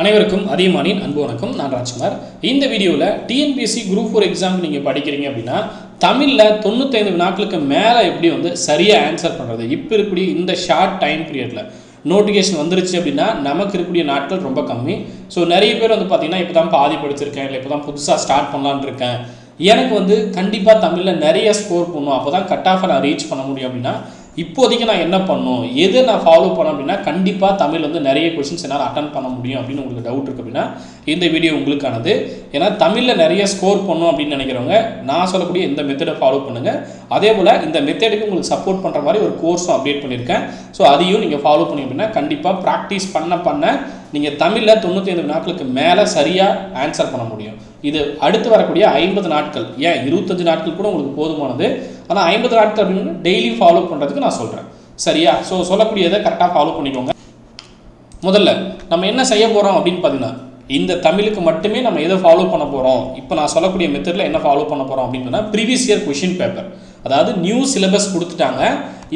அனைவருக்கும் அதிகமானின் அன்பு வணக்கம். நான் ராஜ்குமார். இந்த வீடியோவில் டிஎன்பிஎஸ்சி குரூப் ஃபோர் எக்ஸாம் நீங்கள் படிக்கிறீங்க அப்படின்னா தமிழில் தொண்ணூத்தைந்து வினாக்களுக்கு மேலே எப்படி வந்து சரியாக ஆன்சர் பண்ணுறது இப்போ இருக்கக்கூடிய இந்த ஷார்ட் டைம் பீரியடில் நோட்டிஃபிகேஷன் வந்துருச்சு அப்படின்னா நமக்கு இருக்கக்கூடிய நாட்கள் ரொம்ப கம்மி. ஸோ நிறைய பேர் வந்து பார்த்தீங்கன்னா இப்போ தான் பாதி படிச்சிருக்கேன் இல்லை இப்போ தான் புதுசாக ஸ்டார்ட் பண்ணலான்னு இருக்கேன். எனக்கு வந்து கண்டிப்பாக தமிழில் நிறைய ஸ்கோர் பண்ணணும் அப்போ தான் கட் ஆஃபை நான் ரீச் பண்ண முடியும் அப்படின்னா இப்போதைக்கு நான் என்ன பண்ணணும் எது நான் ஃபாலோ பண்ண அப்படின்னா கண்டிப்பாக தமிழ் வந்து நிறைய கொஷின்ஸ் என்னால் அட்டன் பண்ண முடியும் அப்படின்னு உங்களுக்கு டவுட் இருக்குது அப்படின்னா இந்த வீடியோ உங்களுக்கானது. ஏன்னா தமிழில் நிறைய ஸ்கோர் பண்ணும் அப்படின்னு நினைக்கிறவங்க நான் சொல்லக்கூடிய இந்த மெத்தடை ஃபாலோ பண்ணுங்கள் அதே போல் இந்த மெத்தடுக்கு உங்களுக்கு சப்போர்ட் பண்ணுற மாதிரி ஒரு கோர்ஸும் அப்டேட் பண்ணியிருக்கேன். ஸோ அதையும் நீங்கள் ஃபாலோ பண்ணி அப்படின்னா கண்டிப்பாக ப்ராக்டிஸ் பண்ண பண்ண நீங்கள் தமிழில் தொண்ணூற்றி ஐந்து நாட்களுக்கு மேலே சரியாக ஆன்சர் பண்ண முடியும். இது அடுத்து வரக்கூடிய ஐம்பது நாட்கள் ஏன் இருபத்தஞ்சு நாட்கள் கூட உங்களுக்கு போதுமானது. ஆனால் ஐம்பது நாட்கள் அப்படின்னு டெய்லி ஃபாலோ பண்ணுறதுக்கு நான் சொல்கிறேன் சரியா? ஸோ சொல்லக்கூடியதை கரெக்டாக ஃபாலோ பண்ணிக்கோங்க. முதல்ல நம்ம என்ன செய்ய போகிறோம் அப்படின்னு பார்த்தீங்கன்னா இந்த தமிழுக்கு மட்டுமே நம்ம எதை ஃபாலோ பண்ண போகிறோம் இப்போ நான் சொல்லக்கூடிய மெத்தடில் என்ன ஃபாலோ பண்ண போகிறோம் அப்படின்னு சொன்னால் ப்ரீவியஸ் இயர் கொஷின் பேப்பர் அதாவது நியூ சிலபஸ் கொடுத்துட்டாங்க.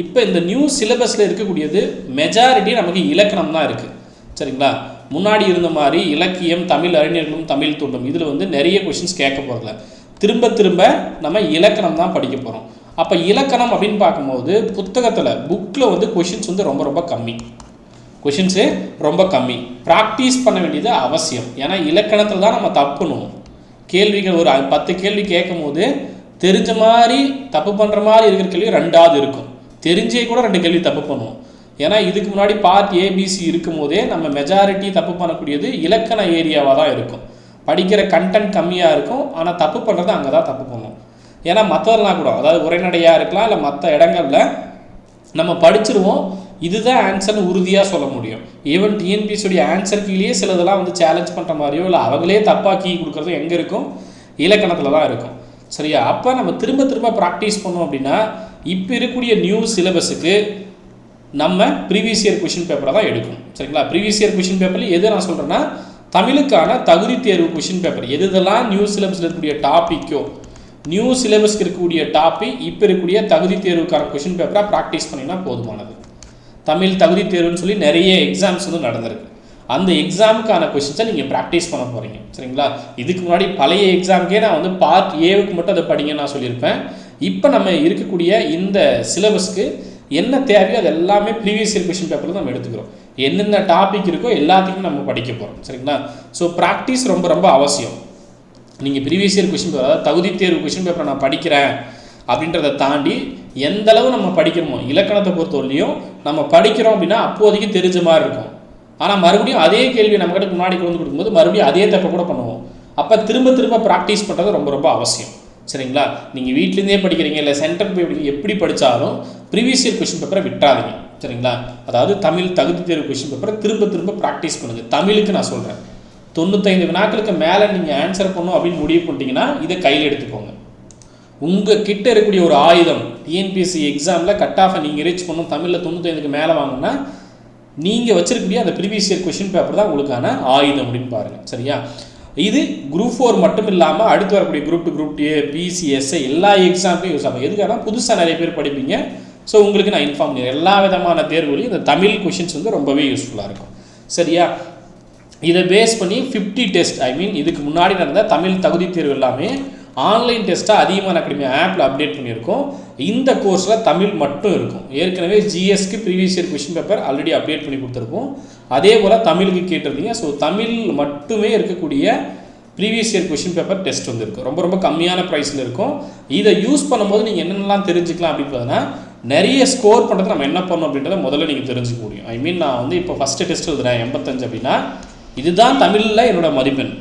இப்போ இந்த நியூ சிலபஸில் இருக்கக்கூடியது மெஜாரிட்டி நமக்கு இலக்கணம் தான் இருக்குது சரிங்களா? முன்னாடி இருந்த மாதிரி இலக்கியம் தமிழ் அறிஞர்களும் தமிழ் தூண்டும். இதில் வந்து நிறைய கொஷின்ஸ் கேட்க போகிறதில்ல திரும்ப திரும்ப நம்ம இலக்கணம் தான் படிக்க போகிறோம் அப்போ இலக்கணம் அப்படின்னு பார்க்கும்போது புத்தகத்தில் புக்கில் வந்து கொஷின்ஸ் வந்து ரொம்ப ரொம்ப கம்மி. கொஷின்ஸு ரொம்ப கம்மி. ப்ராக்டிஸ் பண்ண வேண்டியது அவசியம். ஏன்னா இலக்கணத்தில் தான் நம்ம தப்புணும். கேள்விகள் ஒரு பத்து கேள்வி கேட்கும் போது தெரிஞ்ச மாதிரி தப்பு பண்ணுற மாதிரி இருக்கிற கேள்வி ரெண்டாவது இருக்கும். தெரிஞ்சே கூட ரெண்டு கேள்வி தப்பு பண்ணுவோம் ஏன்னா இதுக்கு முன்னாடி பார்ட் ஏபிசி இருக்கும் போதே நம்ம மெஜாரிட்டி தப்பு பண்ணக்கூடியது இலக்கண ஏரியாவாக தான் இருக்கும். படிக்கிற கண்டென்ட் கம்மியாக இருக்கும். ஆனால் தப்பு பண்ணுறது அங்கே தான் தப்பு பண்ணுவோம் ஏன்னா மற்றதெல்லாம் கூட அதாவது உரைநடையாக இருக்கலாம் இல்லை மற்ற இடங்கள்ல நம்ம படிச்சிருவோம். இதுதான் ஆன்சர்னு உறுதியாக சொல்ல முடியும். ஈவன் டிஎன்பிஎஸ்ஸுடைய ஆன்சர் கீழேயே சிலதெல்லாம் வந்து சேலஞ்ச் பண்ணுற மாதிரியோ இல்லை அவங்களே தப்பாக கீ கொடுக்குறதோ எங்கே இருக்கும்? இலக்கணத்தில் தான் இருக்கும். சரியா? அப்போ நம்ம திரும்ப திரும்ப ப்ராக்டிஸ் பண்ணோம் அப்படின்னா இப்போ இருக்கக்கூடிய நியூ சிலபஸுக்கு நம்ம ப்ரீவியஸ் இயர் கொஷின் பேப்பரை தான் எடுக்கணும். சரிங்களா? ப்ரீவியஸ் இயர் கொஷின் பேப்பரில் எது நான் சொல்கிறேன்னா தமிழுக்கான தகுதி தேர்வு கொஷின் பேப்பர் எது இதெல்லாம் நியூ சிலபஸில் இருக்கக்கூடிய டாப்பிக்கோ நியூ சிலபஸ்க்கு இருக்கக்கூடிய டாபிக் இப்போ இருக்கக்கூடிய தகுதி தேர்வுக்கான கொஷின் பேப்பராக ப்ராக்டிஸ் பண்ணினா போதுமானது. தமிழ் தகுதி தேர்வுன்னு சொல்லி நிறைய எக்ஸாம்ஸ் வந்து நடந்திருக்கு. அந்த எக்ஸாமுக்கான கொஷின்ஸை நீங்கள் ப்ராக்டிஸ் பண்ண போகிறீங்க சரிங்களா? இதுக்கு முன்னாடி பழைய எக்ஸாமுக்கே நான் வந்து பார்ட் ஏவுக்கு மட்டும் அதை படிங்கன்னு நான் சொல்லியிருப்பேன். இப்போ நம்ம இருக்கக்கூடிய இந்த சிலபஸ்க்கு என்ன தேவையோ அது எல்லாமே ப்ரீவியஸ் இயர் கொஷின் பேப்பரில் நம்ம எடுத்துக்கிறோம். என்னென்ன டாபிக் இருக்கோ எல்லாத்துக்கும் நம்ம படிக்க போகிறோம் சரிங்களா? ஸோ ப்ராக்டிஸ் ரொம்ப ரொம்ப அவசியம். நீங்கள் ப்ரீவியஸ் இயர் கொஷின் பேப்பர் அதாவது தகுதி தேர்வு கொஷின் பேப்பரை நான் படிக்கிறேன் அப்படின்றத தாண்டி எந்த அளவு நம்ம படிக்கிறோமோ இலக்கணத்தை பொறுத்தவரையிலையும் நம்ம படிக்கிறோம் அப்படின்னா அப்போதைக்கு தெரிஞ்ச மாதிரி இருக்கும். ஆனால் மறுபடியும் அதே கேள்வி நம்ம கிட்ட முன்னாடி கொண்டு வந்து கொடுக்கும்போது மறுபடியும் அதே தப்பை கூட பண்ணுவோம். அப்போ திரும்ப திரும்ப ப்ராக்டிஸ் பண்ணுறது ரொம்ப ரொம்ப அவசியம். சரிங்களா? நீங்கள் வீட்லேருந்தே படிக்கிறீங்க இல்லை சென்டர் போய் படிக்க எப்படி படித்தாலும் ப்ரீவியஸ் இயர் கொஷின் பேப்பரை விட்டுறாதீங்க. சரிங்களா? அதாவது தமிழ் தகுதி தேர்வு கொஷின் பேப்பரை திரும்ப திரும்ப ப்ராக்டிஸ் பண்ணுங்கள் தமிழுக்கு நான் சொல்கிறேன் தொண்ணூத்தைந்து வினாக்களுக்கு மேலே நீங்கள் ஆன்சர் பண்ணணும் அப்படின்னு முடிவு பண்ணிட்டீங்கன்னா இதை கையில் எடுத்துக்கோங்க. உங்கள் கிட்ட இருக்கக்கூடிய ஒரு ஆயுதம் டிஎன்பிஎஸ்சி எக்ஸாமில் கட் ஆஃபை நீங்கள் ரீச் பண்ணணும் தமிழில் தொண்ணூத்தைந்துக்கு மேலே வாங்கினா நீங்கள் வச்சிருக்கக்கூடிய அந்த ப்ரீவியஸ் இயர் கொஷின் பேப்பர் தான் உங்களுக்கான ஆயுதம் அப்படின்னு பாருங்கள் சரியா? இது குரூப் ஃபோர் மட்டும் இல்லாமல் அடுத்து வரக்கூடிய குரூப் டூ குரூப் டே பிசிஎஸ்ஐ எல்லா எக்ஸாம்லையும் யூஸ் ஆகும். எதுக்காக புதுசாக நிறைய பேர் படிப்பீங்க. ஸோ உங்களுக்கு நான் இன்ஃபார்ம் பண்ணுறேன் எல்லா விதமான தேர்வுகளையும் இந்த தமிழ் கொஷின்ஸ் வந்து ரொம்பவே யூஸ்ஃபுல்லாக இருக்கும். சரியா? இதை பேஸ் பண்ணி ஃபிஃப்டி டெஸ்ட் ஐ மீன் இதுக்கு முன்னாடி நடந்த தமிழ் தகுதி தேர்வு எல்லாமே ஆன்லைன் டெஸ்ட்டாக அதிகமான அகாடமி ஆப்பில் அப்டேட் பண்ணியிருக்கோம். இந்த கோர்ஸில் தமிழ் மட்டும் இருக்கும். ஏற்கனவே ஜிஎஸ்க்கு previous year question paper already update பண்ணி கொடுத்துருக்கோம். அதே போல் தமிழுக்கு கேட்டிருந்தீங்க. ஸோ தமிழ் மட்டுமே இருக்கக்கூடிய previous year question paper test வந்துருக்கும் ரொம்ப ரொம்ப கம்மியான ப்ரைஸில் இருக்கும். இதை யூஸ் பண்ணும்போது நீங்கள் என்னென்னலாம் தெரிஞ்சுக்கலாம் அப்படின்னு பார்த்தீங்கன்னா நிறைய ஸ்கோர் பண்ணுறது நம்ம என்ன பண்ணணும் அப்படின்றத முதல்ல நீங்கள் தெரிஞ்சுக்க முடியும். ஐ மீன் நான் வந்து இப்போ ஃபஸ்ட்டு டெஸ்ட் எழுதுறேன் எண்பத்தஞ்சு அப்படின்னா இதுதான் தமிழில் என்னோடய மதிப்பெண்.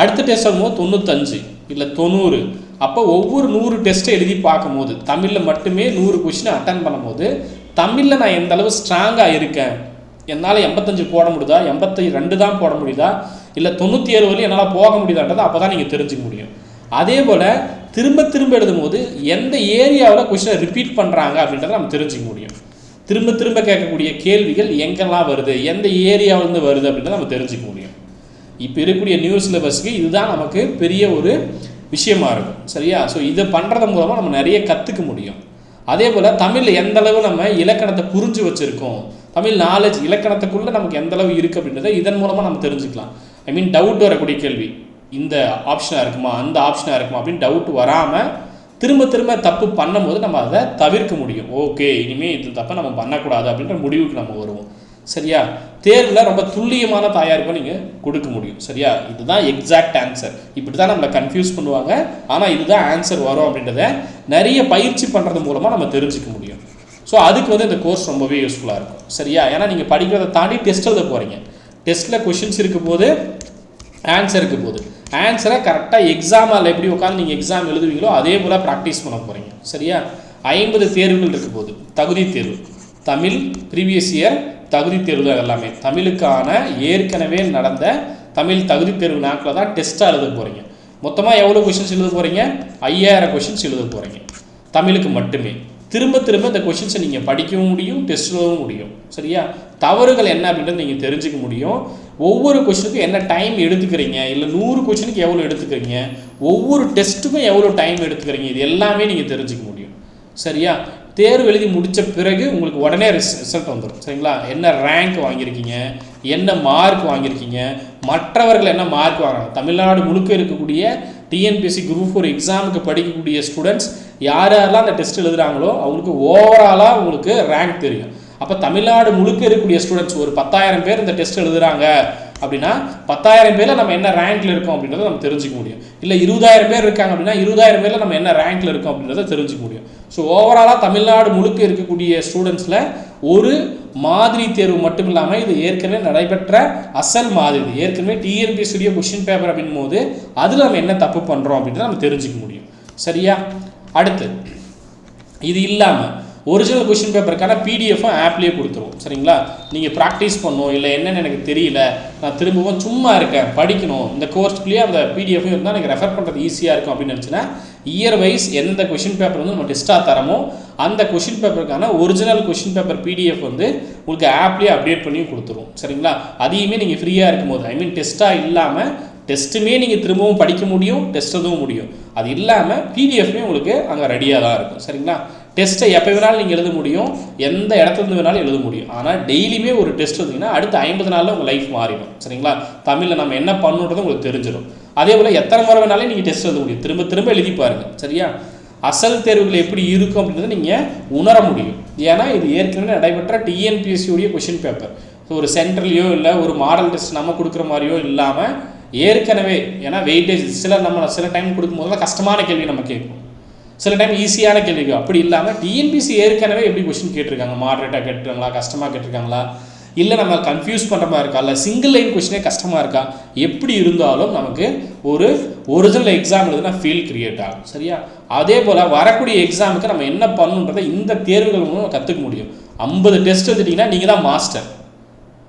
அடுத்த டெஸ்ட் போது தொண்ணூத்தஞ்சு இல்லை தொண்ணூறு. அப்போ ஒவ்வொரு நூறு டெஸ்ட்டை எழுதி பார்க்கும்போது தமிழில் மட்டுமே நூறு கொஷினை அட்டன் பண்ணும்போது தமிழில் நான் எந்த அளவு ஸ்ட்ராங்காக இருக்கேன்? என்னால் எண்பத்தஞ்சு போட முடியுதா? எண்பத்தி ரெண்டு தான் போட முடியுதா? இல்லை தொண்ணூற்றி ஏழு வரையும் என்னால் போக முடியுதான்றதை அப்போ தான் நீங்கள் தெரிஞ்சுக்க முடியும். அதே போல் திரும்ப திரும்ப எழுதும்போது எந்த ஏரியாவில் கொஷினை ரிப்பீட் பண்ணுறாங்க அப்படின்றத நம்ம தெரிஞ்சுக்க முடியும். திரும்ப திரும்ப கேட்கக்கூடிய கேள்விகள் எங்கெல்லாம் வருது? எந்த ஏரியாவிலேருந்து வருது அப்படின்றத நம்ம தெரிஞ்சுக்க முடியும். இப்போ இருக்கக்கூடிய நியூ சிலபஸ்க்கு இதுதான் நமக்கு பெரிய ஒரு விஷயமா இருக்கும். சரியா? ஸோ இதை பண்ணுறது மூலமாக நம்ம நிறைய கற்றுக்க முடியும். அதே போல் தமிழில் எந்த அளவு நம்ம இலக்கணத்தை புரிஞ்சு வச்சுருக்கோம் தமிழ் நாலேஜ் இலக்கணத்துக்குள்ளே நமக்கு எந்த அளவு இருக்குது அப்படின்றத இதன் மூலமாக நம்ம தெரிஞ்சுக்கலாம். ஐ மீன் டவுட் வரக்கூடிய கேள்வி இந்த ஆப்ஷனாக இருக்குமா அந்த ஆப்ஷனாக இருக்குமா அப்படின்னு டவுட் வராமல் திரும்ப திரும்ப தப்பு பண்ணும்போது நம்ம அதை தவிர்க்க முடியும். ஓகே இனிமேல் இது தப்பை நம்ம பண்ணக்கூடாது அப்படின்ற முடிவுக்கு நம்ம வருவோம். சரியா? தேர்வில் ரொம்ப துல்லியமான தயாரிப்பை நீங்கள் கொடுக்க முடியும். சரியா? இதுதான் எக்ஸாக்ட் ஆன்சர் இப்படி தான் நம்மளை கன்ஃபியூஸ் பண்ணுவாங்க. ஆனால் இதுதான் ஆன்சர் வரும் அப்படின்றத நிறைய பயிற்சி பண்ணுறது மூலமாக நம்ம தெரிஞ்சுக்க முடியும். ஸோ அதுக்கு வந்து இந்த கோர்ஸ் ரொம்பவே யூஸ்ஃபுல்லாக இருக்கும். சரியா? ஏன்னா நீங்கள் படிக்கிறத தாண்டி டெஸ்ட் எழுத போகிறீங்க டெஸ்ட்டில் கொஷின்ஸ் இருக்கும் போது ஆன்சர் இருக்கும் போது ஆன்சரை கரெக்டாக எக்ஸாமில் எப்படி உட்காந்து நீங்கள் எக்ஸாம் எழுதுவீங்களோ அதே போல் ப்ராக்டிஸ் பண்ண போகிறீங்க சரியா? ஐம்பது தேர்வுகள் இருக்க போகுது. தகுதி தேர்வு. தமிழ் ப்ரீவியஸ் இயர் தகுதி தேர்வு தான் எல்லாமே. தமிழுக்கான ஏற்கனவே நடந்த தமிழ் தகுதி தேர்வு நாட்களில் தான் டெஸ்ட்டாக எழுத போகிறீங்க மொத்தமாக எவ்வளோ கொஷின்ஸ் எழுத போகிறீங்க ஐயாயிரம் கொஷின்ஸ் எழுத போகிறீங்க தமிழுக்கு மட்டுமே. திரும்ப திரும்ப இந்த கொஷின்ஸை நீங்கள் படிக்கவும் முடியும் டெஸ்ட் எழுதவும் முடியும். சரியா? தவறுகள் என்ன அப்படின்றத நீங்கள் தெரிஞ்சுக்க முடியும். ஒவ்வொரு கொஷினுக்கும் என்ன டைம் எடுத்துக்கிறீங்க? இல்லை நூறு கொஷினுக்கு எவ்வளோ எடுத்துக்கிறீங்க? ஒவ்வொரு டெஸ்ட்டுக்கும் எவ்வளோ டைம் எடுத்துக்கிறீங்க? இது எல்லாமே நீங்கள் தெரிஞ்சுக்க முடியும். சரியா? தேர்வு எழுதி முடித்த பிறகு உங்களுக்கு உடனே ரிசல்ட் வந்துடும் சரிங்களா? என்ன ரேங்க் வாங்கியிருக்கீங்க? என்ன மார்க் வாங்கியிருக்கீங்க? மற்றவர்கள் என்ன மார்க் வாங்குறாங்க? தமிழ்நாடு முழுக்க இருக்கக்கூடிய டிஎன்பிஎஸ்சி குரூப் ஃபோர் எக்ஸாமுக்கு படிக்கக்கூடிய ஸ்டூடெண்ட்ஸ் யார் யாரெல்லாம் அந்த டெஸ்ட் எழுதுகிறாங்களோ அவங்களுக்கு ஓவராலாக உங்களுக்கு ரேங்க் தெரியும். அப்போ தமிழ்நாடு முழுக்க இருக்கக்கூடிய ஸ்டூடெண்ட்ஸ் ஒரு பத்தாயிரம் பேர் இந்த டெஸ்ட் எழுதுறாங்க அப்படின்னா பத்தாயிரம் பேரில் நம்ம என்ன ரேங்க்ல இருக்கோம் அப்படின்றத நம்ம தெரிஞ்சுக்க முடியும். இல்லை இருபதாயிரம் பேர் இருக்காங்க அப்படின்னா இருபதாயிரம் பேரில் நம்ம என்ன ரேங்க்ல இருக்கோம் அப்படின்றத தெரிஞ்சுக்க முடியும். ஸோ ஓவராலாக தமிழ்நாடு முழுக்க இருக்கக்கூடிய ஸ்டூடெண்ட்ஸில் ஒரு மாதிரி தேர்வு மட்டும் இல்லாமல் இது ஏற்கனவே நடைபெற்ற அசல் மாதிரி ஏற்கனவே டிஎன்பிஎஸ்டிய கொஷின் பேப்பர் அப்படின் போது அதில் நம்ம என்ன தப்பு பண்ணுறோம் அப்படின்றத நம்ம தெரிஞ்சுக்க முடியும். சரியா? அடுத்து இது இல்லாமல் ஒரிஜினல் கொஷின் பேப்பருக்கான பிடிஎஃப்பும் ஆப்லேயே கொடுத்துருவோம். சரிங்களா? நீங்கள் ப்ராக்டிஸ் பண்ணணும் இல்லை என்னென்னு எனக்கு தெரியல நான் திரும்பவும் சும்மா இருக்கேன் படிக்கணும் இந்த கோர்ஸ்க்குள்ளேயே அந்த பிடிஎஃப்பையும் இருந்தால் எனக்கு ரெஃபர் பண்ணுறது ஈஸியாக இருக்கும் அப்படின்னு நினச்சினா இயர் வைஸ் எந்த கொஷின் பேப்பர் வந்து நம்ம டெஸ்ட்டாக தரமோ அந்த கொஷின் பேப்பருக்கான ஒரிஜினல் கொஷின் பேப்பர் பிடிஎஃப் வந்து உங்களுக்கு ஆப்லேயே அப்டேட் பண்ணி கொடுத்துரும். சரிங்களா? அதையுமே நீங்கள் ஃப்ரீயாக இருக்கும்போது ஐ மீன் டெஸ்ட்டாக இல்லாமல் டெஸ்ட்டுமே நீங்கள் திரும்பவும் படிக்க முடியும் டெஸ்ட் எதுவும் முடியும். அது இல்லாமல் பிடிஎஃப்மே உங்களுக்கு அங்கே ரெடியாக தான் இருக்கும். சரிங்களா? டெஸ்ட்டை எப்போ வேணாலும் நீங்கள் எழுத முடியும். எந்த இடத்துலேருந்து வேணாலும் எழுத முடியும். ஆனால் டெய்லியுமே ஒரு டெஸ்ட் எழுதிங்கன்னா அடுத்த ஐம்பது நாளில் உங்கள் லைஃப் மாறிடும். சரிங்களா? தமிழில் நம்ம என்ன பண்ணுன்றது உங்களுக்கு தெரிஞ்சிடும். அதே போல் எத்தனை முறை வேணாலும் நீங்கள் டெஸ்ட் எழுத முடியும். திரும்ப திரும்ப எழுதி பாருங்கள் சரியா? அசல் தேர்வுகள் எப்படி இருக்கும் அப்படின்றத நீங்கள் உணர முடியும். ஏன்னா இது ஏற்கனவே நடைபெற்ற டிஎன்பிஎஸ்சியுடைய கொஷின் பேப்பர் ஸோ ஒரு சென்ட்ரலையோ இல்லை ஒரு மாடல் டெஸ்ட் நம்ம கொடுக்குற மாதிரியோ இல்லாமல் ஏற்கனவே ஏன்னா வெயிட்டேஜ் சில நம்ம சில டைம் கொடுக்கும்போது கஷ்டமான கேள்வி நம்ம கேட்போம். சில டைம் ஈஸியான கேள்விக்கு அப்படி இல்லாமல் டிஎன்பிசி ஏற்கனவே எப்படி கொஷின் கேட்டிருக்காங்க? மாடரேட்டாக கேட்டிருக்காங்களா? கஷ்டமாக கேட்டிருக்காங்களா? இல்லை நம்ம கன்ஃபியூஸ் பண்ணுற மாதிரி இருக்கா? இல்லை சிங்கிள் லைன் கொஷினே கஷ்டமாக இருக்கா? எப்படி இருந்தாலும் நமக்கு ஒரு ஒரிஜினல் எக்ஸாம் எழுதுனா ஃபீல் கிரியேட் ஆகும். சரியா? அதே போல் வரக்கூடிய எக்ஸாமுக்கு நம்ம என்ன பண்ணுன்றதை இந்த தேர்வுகள் மூலம் கற்றுக்க முடியும். ஐம்பது டெஸ்ட் எழுதிட்டிங்கன்னா நீங்கள் தான் மாஸ்டர்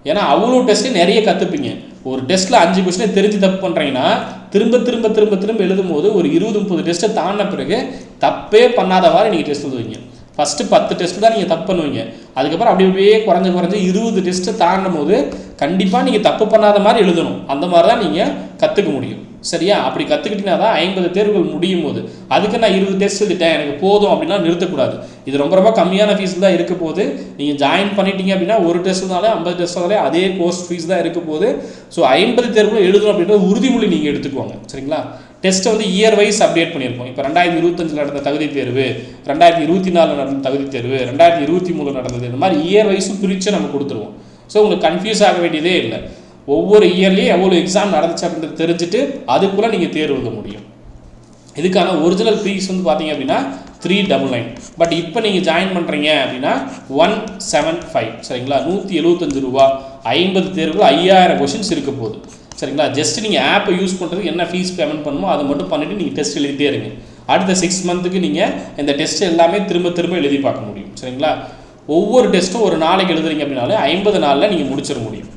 ஏன்னா அவ்வளோ டெஸ்ட்டு நிறைய கற்றுப்பீங்க ஒரு டெஸ்ட்டில் அஞ்சு கொஸ்டினை தெரிஞ்சு தப்பு பண்ணுறீங்கன்னா திரும்ப திரும்ப திரும்ப திரும்ப எழுதும் போது ஒரு இருபது முப்பது டெஸ்ட்டை தாண்டின பிறகு தப்பே பண்ணாதவாறு நீங்கள் டெஸ்ட் எழுதுவீங்க. ஃபஸ்ட்டு பத்து டெஸ்ட் தான் நீங்கள் தப்பு பண்ணுவீங்க. அதுக்கப்புறம் அப்படி அப்படியே குறைஞ்சு குறைஞ்சி இருபது டெஸ்ட்டு தாண்டும் போது கண்டிப்பாக நீங்கள் தப்பு பண்ணாத மாதிரி எழுதணும். அந்த மாதிரி தான் நீங்கள் கற்றுக்க முடியும். சரியா? அப்படி கற்றுக்கிட்டீங்கன்னா தான் ஐம்பது தேர்வுகள் முடியும் போது அதுக்கு நான் இருபது டெஸ்ட் எழுதிட்டேன். எனக்கு போதும் அப்படின்னா நிறுத்தக்கூடாது. இது ரொம்ப ரொம்ப கம்மியான ஃபீஸ் தான் இருக்க போது நீங்கள் ஜாயின் பண்ணிட்டீங்க அப்படின்னா ஒரு டெஸ்ட்னாலே ஐம்பது டெஸ்ட்னாலே அதே கோர்ஸ் ஃபீஸ் தான் இருக்க போது. ஸோ ஐம்பது தேர்வுகள் எழுதணும் அப்படின்ற உறுதிமொழி நீங்கள் எடுத்துக்கோங்க சரிங்களா? டெஸ்ட்டை வந்து இயர் வைஸ் அப்டேட் பண்ணியிருப்போம். இப்போ ரெண்டாயிரத்தி இருபத்தஞ்சில் நடந்த தகுதி தேர்வு ரெண்டாயிரத்தி இருபத்தி நாலில் நடந்த தகுதி தேர்வு ரெண்டாயிரத்தி இருபத்தி மூணில் நடந்தது. இந்த மாதிரி இயர் வைஸும் பிரித்து நம்ம கொடுத்துருவோம். ஸோ உங்களுக்கு கன்ஃபியூஸ் ஆக வேண்டியதே இல்லை. ஒவ்வொரு இயர்லேயும் எவ்வளோ எக்ஸாம் நடந்துச்சு அப்படின்றது தெரிஞ்சுட்டு அதுக்குள்ளே நீங்கள் தேர்வு எழுத முடியும். இதுக்கான ஒரிஜினல் ஃபீஸ் வந்து பார்த்தீங்க அப்படின்னா த்ரீ டபுள் நைன் பட் இப்போ நீங்கள் ஜாயின் பண்ணுறீங்க அப்படின்னா ஒன் செவன் ஃபைவ் சரிங்களா? நூற்றி எழுபத்தஞ்சு ரூபா. ஐம்பது தேர்வுகள் ஐயாயிரம் கொஷின்ஸ் இருக்க போகுது. சரிங்களா? ஜஸ்ட் நீங்கள் ஆப்பை யூஸ் பண்ணுறதுக்கு என்ன ஃபீஸ் பேமெண்ட் பண்ணுமோ அதை மட்டும் பண்ணிவிட்டு நீங்கள் டெஸ்ட் எழுதிட்டே இருங்க. அடுத்த சிக்ஸ் மந்த்துக்கு நீங்கள் இந்த டெஸ்ட் எல்லாமே திரும்ப திரும்ப எழுதி பார்க்க முடியும். சரிங்களா? ஒவ்வொரு டெஸ்ட்டும் ஒரு நாளைக்கு எழுதுறீங்க அப்படின்னாலே ஐம்பது நாளில் நீங்கள் முடிச்சிட முடியும்.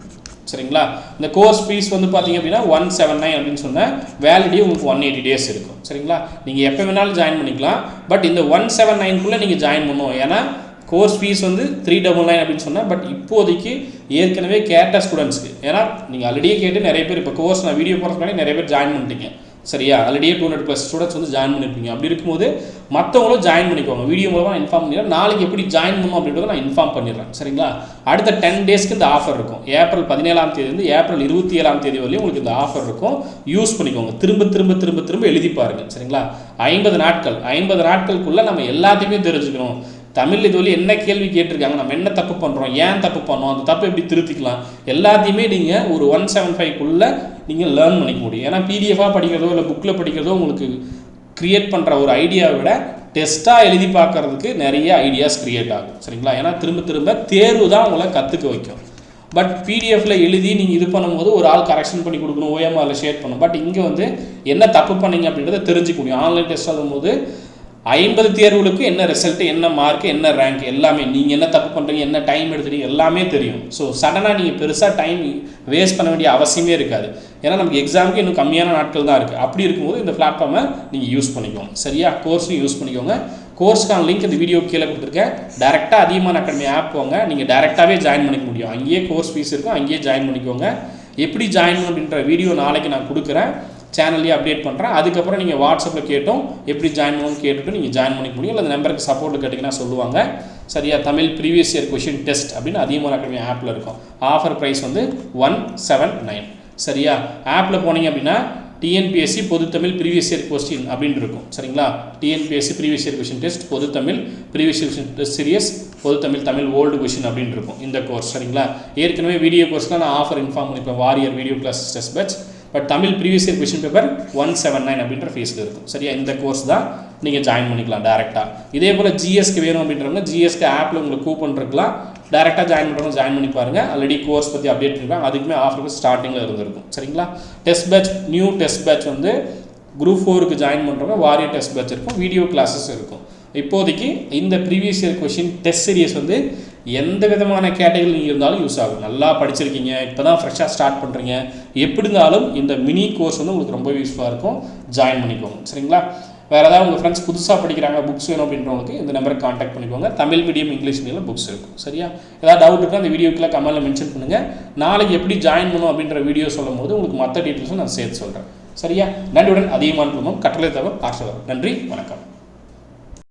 சரிங்களா? இந்த கோர்ஸ் ஃபீஸ் வந்து பார்த்தீங்க அப்படின்னா ஒன் செவன் நைன் அப்படின்னு சொன்னால் வேலிடி உங்களுக்கு ஒன் எயிட்டி டேஸ் இருக்கும். சரிங்களா? நீங்கள் எப்போ வேணாலும் ஜாயின் பண்ணிக்கலாம். பட் இந்த ஒன் செவன் நைன்குள்ளே நீங்கள் ஜாயின் பண்ணுவோம் ஏன்னா கோர்ஸ் ஃபீஸ் வந்து த்ரீ டபுள் நைன் அப்படின்னு சொன்னேன் பட் இப்போதைக்கு ஏற்கனவே கேட்ட ஸ்டூடெண்ட்ஸ்க்கு ஏன்னா நீங்கள் ஆல்ரெடியே கேட்டு நிறைய பேர் இப்போ கோர்ஸ் நான் வீடியோ போகிறதுக்கு நிறைய பேர் ஜாயின் பண்ணிட்டீங்க. சரியா? ஆல்ரெடியே டூ ஹண்ட்ரட் ப்ளஸ் ஸ்டூடெண்ட்ஸ் வந்து ஜாயின் பண்ணியிருப்பீங்க அப்படி இருக்கும்போது மற்றவங்களும் ஜாயின் பண்ணிக்கோங்க வீடியோ மூலமாக இன்ஃபார்ம் பண்ணிடுறேன். நாளைக்கு எப்படி ஜாயின் பண்ணணும் அப்படின்றத நான் இன்ஃபார்ம் பண்ணிடுறேன். சரிங்களா? அடுத்த டென் டேஸ்க்கு இந்த ஆஃபர் இருக்கும். ஏப்ரல் பதினேழாம் தேதி வந்து ஏப்ரல் இருபத்தி ஏழாம் தேதி வரையும் உங்களுக்கு இந்த ஆஃபர் இருக்கும். யூஸ் பண்ணிக்கோங்க. திரும்ப திரும்ப திரும்ப திரும்ப எழுதி பாருங்க. சரிங்களா? ஐம்பது நாட்கள். ஐம்பது நாட்களுக்குள்ளே நம்ம எல்லாத்தையுமே தெரிஞ்சுக்கணும். தமிழ் இதுவரை என்ன கேள்வி கேட்டிருக்காங்க? நம்ம என்ன தப்பு பண்ணுறோம் ஏன் தப்பு பண்ணோம்? அந்த தப்பு எப்படி திருத்திக்கலாம்? எல்லாத்தையுமே நீங்கள் ஒரு ஒன் செவன் ஃபைவ்க்குள்ளே நீங்கள் லேர்ன் பண்ணிக்க முடியும். ஏன்னா பிடிஎஃபாக படிக்கிறதோ இல்லை புக்கில் படிக்கிறதோ உங்களுக்கு க்ரியேட் பண்ணுற ஒரு ஐடியாவை விட டெஸ்ட்டாக எழுதி பார்க்கறதுக்கு நிறைய ஐடியாஸ் க்ரியேட் ஆகும். சரிங்களா? ஏன்னா திரும்ப திரும்ப தேர்வு தான் உங்களை கற்றுக்க வைக்கும். பட் பிடிஎஃப்ல எழுதி நீங்கள் இது பண்ணும்போது ஒரு ஆள் கரெக்ஷன் பண்ணி கொடுக்கணும் ஓஎம்ஆரில் ஷேர் பண்ணணும். பட் இங்கே வந்து என்ன தப்பு பண்ணீங்க அப்படின்றத தெரிஞ்சுக்க முடியும். ஆன்லைன் டெஸ்ட் ஆகும்போது ஐம்பது தேர்வுகளுக்கு என்ன ரிசல்ட் என்ன மார்க் என்ன ரேங்க் எல்லாமே நீங்கள் என்ன தப்பு பண்ணுறீங்க என்ன டைம் எடுத்துறீங்க எல்லாமே தெரியும். ஸோ சடனாக நீங்கள் பெருசாக டைம் வேஸ்ட் பண்ண வேண்டிய அவசியமே இருக்காது. ஏன்னா நமக்கு எக்ஸாமுக்கு இன்னும் கம்மியான நாட்கள் தான் இருக்குது அப்படி இருக்கும்போது இந்த பிளாட்ஃபார்மை நீங்கள் யூஸ் பண்ணிக்கோங்க. சரியா? கோர்ஸும் யூஸ் பண்ணிக்கோங்க. கோர்ஸ்க்கான லிங்க் இந்த வீடியோ கீழே கொடுத்துருக்கேன். டேரெக்டாக அதிகமான அகாடமி ஆப் போங்க. நீங்கள் டேரெக்டாகவே ஜாயின் பண்ணிக்க முடியும். அங்கேயே கோர்ஸ் ஃபீஸ் இருக்கும். அங்கேயே ஜாயின் பண்ணிக்கோங்க. எப்படி ஜாயின் பண்ணணும் அப்படின்ற வீடியோ நாளைக்கு நான் கொடுக்குறேன். சேனல்லையே அப்டேட் பண்ணுறேன் அதுக்கப்புறம் நீங்கள் வாட்ஸ்அப்பில் கேட்டோம் எப்படி ஜாயின் பண்ணணும்னு கேட்டுட்டு நீங்கள் ஜாயின் பண்ணிக்க முடியும். இல்லை அந்த நம்பருக்கு சப்போர்ட் கேட்டிங்கன்னா சொல்லுவாங்க. சரியா Tamil previous year question test அப்படின்னு அதிகமான அகாடமி ஆப்பில் இருக்கும். ஆஃபர் ப்ரைஸ் வந்து ஒன் செவன் நைன் சரியா? ஆப்பில் போனீங்க அப்படின்னா டிஎன்பிஎஸ்சி பொதுத்தமிழ் ப்ரீவியஸ் இயர் கொஸ்டின் அப்படின்னு இருக்கும். சரிங்களா? TNPSC previous year question test பொதுத்தமிழ் previous year question test series பொதுத்தமிழ் Tamil old question அப்படின்னு இருக்கும். இந்த கோர்ஸ் சரிங்களா? ஏற்கனவே வீடியோ கோர்ஸ்லாம் நான் ஆஃபர் இன்ஃபார்ம் பண்ணிப்பேன். Warrior video class test batch but Tamil previous year question paper one seven nine அப்படின்ற ஃபீஸில் இருக்கும். சரியா? இந்த கோர்ஸ் தான் நீங்கள் ஜாயின் பண்ணிக்கலாம் டேரெக்டாக இதே போல் ஜிஎஸ்க்கு வேணும் அப்படின்றவங்க ஜிஎஸ்க்கு ஆப்பில் உங்களுக்கு கூப்பன் இருக்கலாம். டேரெக்டாக ஜாயின் பண்ணுறவங்க ஜாயின் பண்ணி பாருங்கள் ஆல்ரெடி கோர்ஸ் பற்றி அப்டேட் இருக்காங்க அதுக்குமே ஆஃபருக்கு ஸ்டார்டிங்கில் இருந்திருக்கும். சரிங்களா? Test batch new test batch வந்து குரூப் ஃபோருக்கு ஜாயின் பண்ணுறவங்க வாரியர் டெஸ்ட் பேட்ச் இருக்கும். வீடியோ கிளாஸஸ் இருக்கும். இப்போதைக்கு இந்த previous year question test series வந்து எந்த விதமான கேட்டகரி நீங்கள் இருந்தாலும் யூஸ் ஆகும். நல்லா படிச்சிருக்கீங்க இப்போ தான் ஃப்ரெஷ்ஷாக ஸ்டார்ட் பண்ணுறீங்க எப்படி இருந்தாலும் இந்த மினி கோர்ஸ் வந்து உங்களுக்கு ரொம்ப யூஸ்ஃபுல்லாக இருக்கும். ஜாயின் பண்ணிக்கோங்க. சரிங்களா? வேறு ஏதாவது உங்கள் ஃப்ரெண்ட்ஸ் புதுசாக படிக்கிறாங்க புக்ஸ் வேணும் அப்படின்றவங்களுக்கு இந்த நம்பருக்கு காண்டாக்ட் பண்ணிக்கோங்க. Tamil medium English medium books இருக்கும். சரியா? ஏதாவது டவுட் இருக்கா அந்த வீடியோக்குள்ள கமெண்ட்டில் மென்ஷன் பண்ணுங்கள் நாளைக்கு எப்படி ஜாயின் பண்ணணும் அப்படின்ற வீடியோ சொல்லும் போது உங்களுக்கு மற்ற டீட்டெயில்ஸும் நான் சேர்த்து சொல்கிறேன் சரியா? நன்றியுடன் அதிகமான குடும்பம் கட்டளை தவிர பார்சவர் நன்றி வணக்கம்.